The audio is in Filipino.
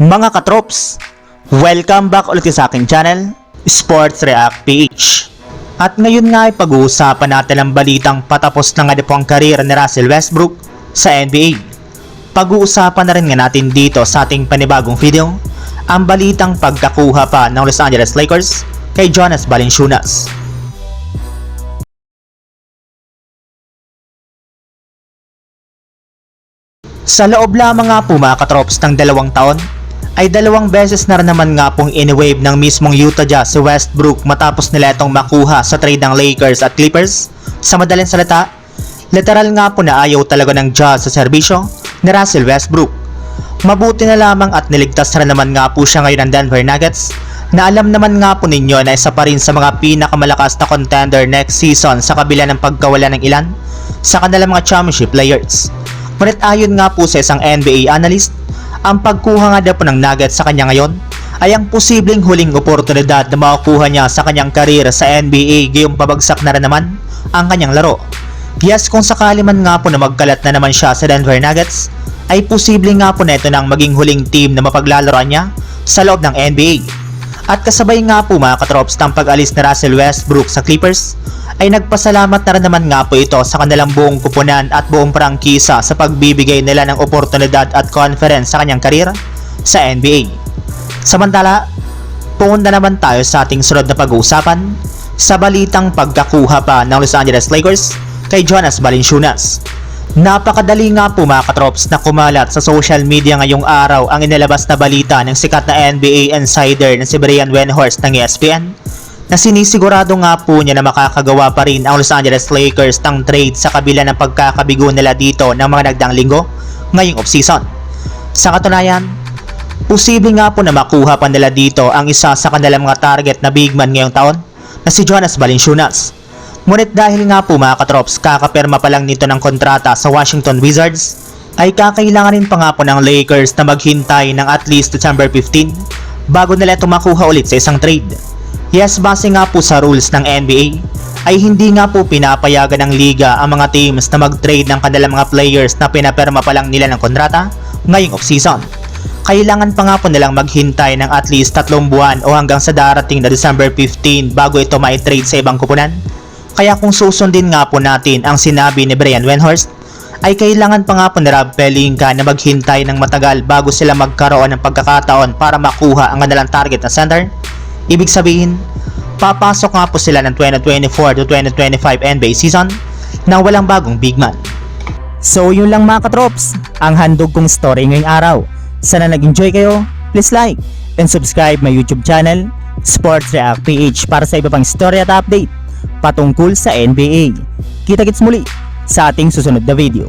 Mga katrops, welcome back ulit sa aking channel, Sports React PH. At ngayon nga ay pag-uusapan natin ang balitang patapos na nga po ang karir ni Russell Westbrook sa NBA. Pag-uusapan na rin nga natin dito sa ating panibagong video, ang balitang pagkakuha pa ng Los Angeles Lakers kay Jonas Valanciunas. Sa loob lamang nga po mga katrops ng dalawang taon, ay dalawang beses na naman nga pong in-wave ng mismong Utah Jazz si Westbrook matapos nila itong makuha sa trade ng Lakers at Clippers. Sa madaling salita, literal nga po na ayaw talaga ng Jazz sa serbisyo ni Russell Westbrook. Mabuti na lamang at niligtas na naman nga po siya ngayon ng Denver Nuggets na alam naman nga po ninyo na isa pa rin sa mga pinakamalakas na contender next season sa kabila ng pagkawala ng ilan sa kanilang mga championship players. Ngunit ayon nga po sa isang NBA analyst, ang pagkuha nga daw po ng Nuggets sa kanya ngayon ay ang posibleng huling oportunidad na makukuha niya sa kanyang karir sa NBA gayong pabagsak na rin naman ang kanyang laro. Yes, kung sakali man nga po na magkalat na naman siya sa Denver Nuggets, ay posible nga po na ito ng maging huling team na mapaglalaroan niya sa loob ng NBA. At kasabay nga po mga katrops ng pag-alis ni Russell Westbrook sa Clippers, ay nagpasalamat na rin naman nga po ito sa kanilang buong kupunan at buong prangkisa sa pagbibigay nila ng oportunidad at conference sa kanyang karir sa NBA. Samantala, pumunta naman tayo sa ating sunod na pag-uusapan sa balitang pagkakuha pa ng Los Angeles Lakers kay Jonas Valanciunas. Napakadali nga po mga katrops na kumalat sa social media ngayong araw ang inilabas na balita ng sikat na NBA insider na si Brian Windhorst ng ESPN na sinisigurado nga po niya na makakagawa pa rin ang Los Angeles Lakers ng trade sa kabila ng pagkakabigo nila dito ng mga nagdang linggo ngayong offseason. Sa katunayan, posible nga po na makuha pa nila dito ang isa sa kanilang mga target na big man ngayong taon na si Jonas Valanciunas. Ngunit dahil nga po mga katrops, kakapirma pa lang nito ng kontrata sa Washington Wizards, ay kakailangan rin pa nga po ng Lakers na maghintay ng at least December 15 bago nila ito makuha ulit sa isang trade. Yes, base nga po sa rules ng NBA, ay hindi nga po pinapayagan ng liga ang mga teams na mag-trade ng kanilang mga players na pinapirma pa lang nila ng kontrata ngayong offseason. Kailangan pa nga po nilang maghintay ng at least tatlong buwan o hanggang sa darating na December 15 bago ito mai-trade sa ibang kupunan. Kaya kung susundin nga po natin ang sinabi ni Brian Windhorst, ay kailangan pa nga po ni Rob Pelinka na maghintay ng matagal bago sila magkaroon ng pagkakataon para makuha ang kanilang target na center. Ibig sabihin, papasok nga po sila ng 2024 to 2025 NBA season na walang bagong big man. So yun lang mga katrops, ang handog kong story ngayong araw. Sana nag-enjoy kayo, please like and subscribe my YouTube channel, Sports React PH para sa iba pang story at update patungkol sa NBA. Kita-kits muli sa ating susunod na video.